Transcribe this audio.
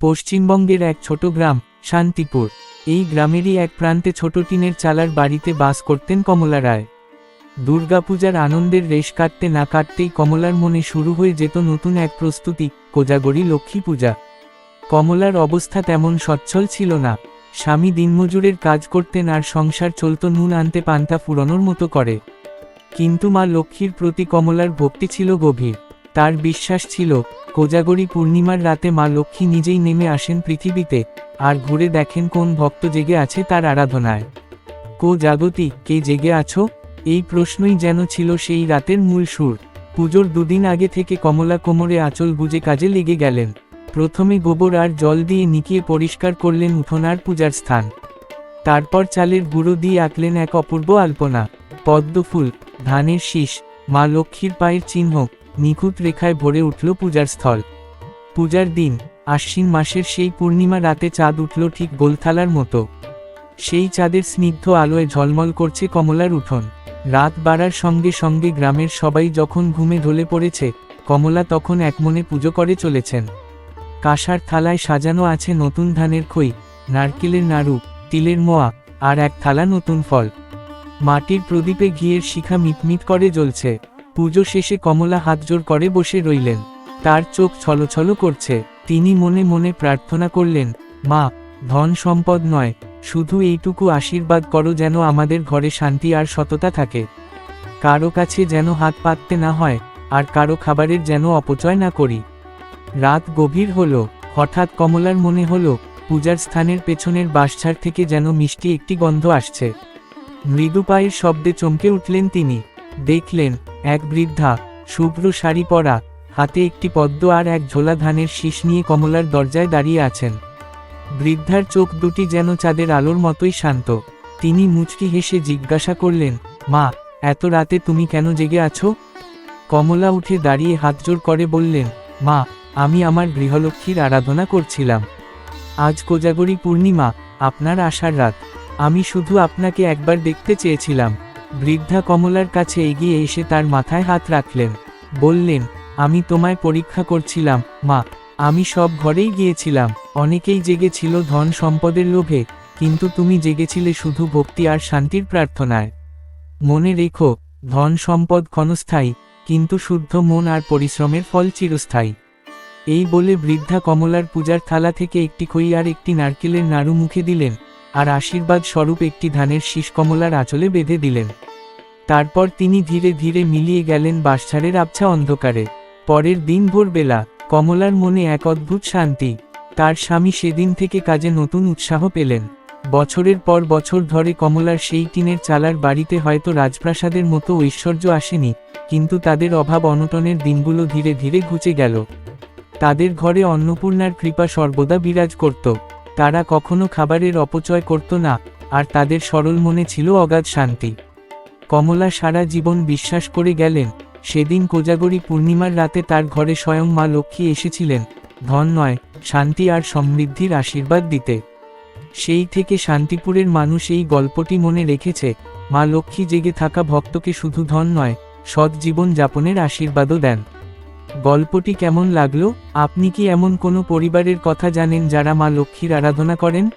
পশ্চিমবঙ্গের এক ছোট গ্রাম, শান্তিপুর। এই গ্রামেরই এক প্রান্তে ছোট টিনের চালার বাড়িতে বাস করতেন কমলা রায়। দুর্গাপূজার আনন্দের রেশ কাটতে না কাটতেই কমলার মনে শুরু হয়ে যেত নতুন এক প্রস্তুতি, কোজাগরি লক্ষ্মী পূজা। কমলার অবস্থা তেমন সচ্ছল ছিল না। স্বামী দিনমজুরের কাজ করতেন আর সংসার চলত নুন আনতে পান্তা ফুরনোর মতো করে। কিন্তু মা লক্ষ্মীর প্রতি কমলার ভক্তি ছিল গভীর। তার বিশ্বাস ছিল, কোজাগরি পূর্ণিমার রাতে মা লক্ষ্মী নিজেই নেমে আসেন পৃথিবীতে, আর ঘুরে দেখেন কোন ভক্ত জেগে আছে তার আরাধনায়। কো জাগতি, কে জেগে আছো? এই প্রশ্নই যেন ছিল সেই রাতের মূল সুর। পুজোর দুদিন আগে থেকে কমলা কোমরে আঁচল বুঝে কাজে লেগে গেলেন। প্রথমে গোবর আর জল দিয়ে নিকিয়ে পরিষ্কার করলেন উঠোনার পূজার স্থান। তারপর চালের গুঁড়ো দিয়ে আঁকলেন এক অপূর্ব আলপনা। পদ্মফুল, ধানের শীষ, মা লক্ষ্মীর পায়ের চিহ্ন নিখুঁত রেখায় ভরে উঠল পূজার স্থল। পূজার দিন, আশ্বিন মাসের সেই পূর্ণিমা রাতে চাঁদ উঠল ঠিক গোলথালার মতো। সেই চাঁদের স্নিগ্ধ আলোয় ঝলমল করছে কমলার উঠোন। রাত বাড়ার সঙ্গে সঙ্গে গ্রামের সবাই যখন ঘুমে ঢলে পড়েছে, কমলা তখন একমনে পুজো করে চলেছেন। কাঁসার থালায় সাজানো আছে নতুন ধানের খই, নারকেলের নাড়ু, তিলের মোয়া, আর এক থালা নতুন ফল। মাটির প্রদীপে ঘিয়ের শিখা মিটমিট করে জ্বলছে। পুজো শেষে কমলা হাতজোড় করে বসে রইলেন। তার চোখ ছলছল করছে। তিনি মনে মনে প্রার্থনা করলেন, মা, ধন সম্পদ নয়, শুধু এইটুকু আশীর্বাদ করো যেন আমাদের ঘরে শান্তি আর সততা থাকে। কারও কাছে যেন হাত পাততে না হয়, আর কারও খাবারের যেন অপচয় না করি। রাত গভীর হলো। হঠাৎ কমলার মনে হলো, পূজার স্থানের পেছনের বাঁশঝাড় থেকে যেন মিষ্টি একটি গন্ধ আসছে। মৃদু পায়ের শব্দে চমকে উঠলেন তিনি। দেখলেন, এক বৃদ্ধা, শুভ্র শাড়ি পরা, হাতে একটি পদ্ম আর এক ঝোলা ধানের শীষ নিয়ে কমলার দরজায় দাঁড়িয়ে আছেন। বৃদ্ধার চোখ দুটি যেন চাঁদের আলোর মতোই শান্ত। তিনি মুচকি হেসে জিজ্ঞাসা করলেন, মা, এত রাতে তুমি কেন জেগে আছো? কমলা উঠে দাঁড়িয়ে হাতজোড় করে বললেন, মা, আমি আমার গৃহলক্ষ্মীর আরাধনা করছিলাম। আজ কোজাগরি পূর্ণিমা, আপনার আশার রাত। আমি শুধু আপনাকে একবার দেখতে চেয়েছিলাম। বৃদ্ধা কমলার কাছে এগিয়ে এসে তার মাথায় হাত রাখলেন। বললেন, আমি তোমায় পরীক্ষা করছিলাম, মা। আমি সব ঘরেই গিয়েছিলাম। অনেকেই জেগেছিল ধন সম্পদের লোভে, কিন্তু তুমি জেগেছিলে শুধু ভক্তি আর শান্তির প্রার্থনায়। মনে রেখো, ধন সম্পদ ক্ষণস্থায়ী, কিন্তু শুদ্ধ মন আর পরিশ্রমের ফল চিরস্থায়ী। এই বলে বৃদ্ধা কমলার পূজার থালা থেকে একটি খই আর একটি নারকেলের নাড়ু মুখে দিলেন। আর আশীর্বাদ স্বরূপ একটি ধানের শীষ কমলার আঁচলে বেঁধে দিলেন। তারপর তিনি ধীরে ধীরে মিলিয়ে গেলেন বাঁশঝাড়ের আবছা অন্ধকারে। পরের দিন ভোরবেলা কমলার মনে এক অদ্ভুত শান্তি, তার স্বামী সেদিন থেকে কাজে নতুন উৎসাহ পেলেন। বছরের পর বছর ধরে কমলার সেই টিনের চালার বাড়িতে হয়তো রাজপ্রাসাদের মতো ঐশ্বর্য আসেনি, কিন্তু তাদের অভাব অনটনের দিনগুলো ধীরে ধীরে ঘুচে গেল। তাদের ঘরে অন্নপূর্ণার কৃপা সর্বদা বিরাজ করত। তারা কখনো খাবারের অপচয় করত না, আর তাদের সরল মনে ছিল অগাধ শান্তি। কমলা সারা জীবন বিশ্বাস করে গেলেন, সেদিন কোজাগরি পূর্ণিমার রাতে তার ঘরে স্বয়ং মা লক্ষ্মী এসেছিলেন, ধন নয়, শান্তি আর সমৃদ্ধির আশীর্বাদ দিতে। সেই থেকে শান্তিপুরের মানুষ এই গল্পটি মনে রেখেছে, মা লক্ষ্মী জেগে থাকা ভক্তকে শুধু ধন নয়, সৎ জীবন যাপনের আশীর্বাদও দেন। গল্পটি কেমন লাগল? আপনি কি এমন কোনো পরিবারের কথা জানেন যারা মা লক্ষ্মীর আরাধনা করেন?